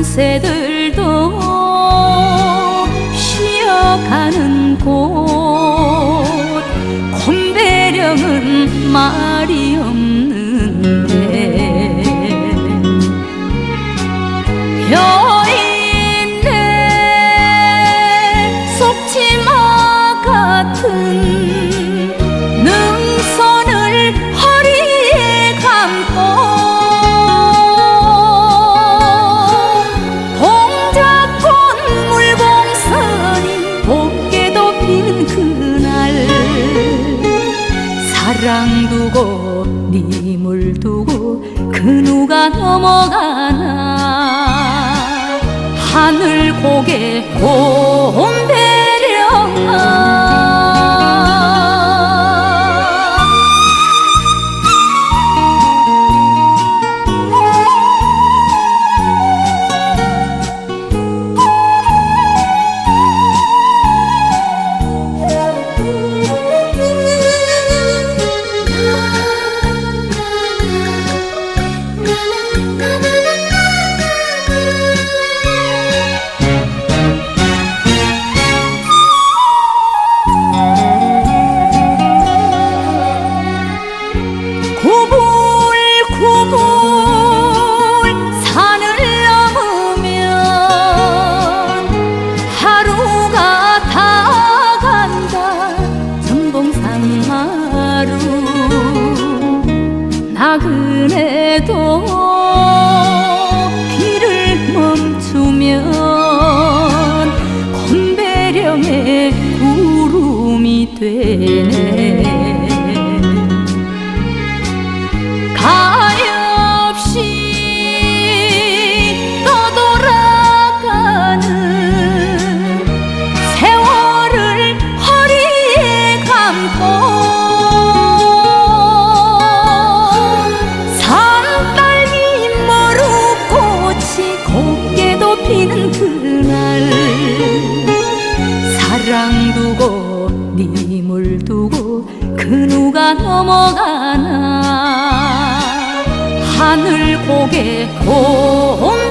밤새들도 쉬어가는 곳. 곰배령은 말이 사랑 두고 네 님을 두고 그 누가 넘어가나? 하늘 고개 곰 아, 그래도 사랑 두고 네 님을 두고 그 누가 넘어가나? 하늘 고개 곰배령하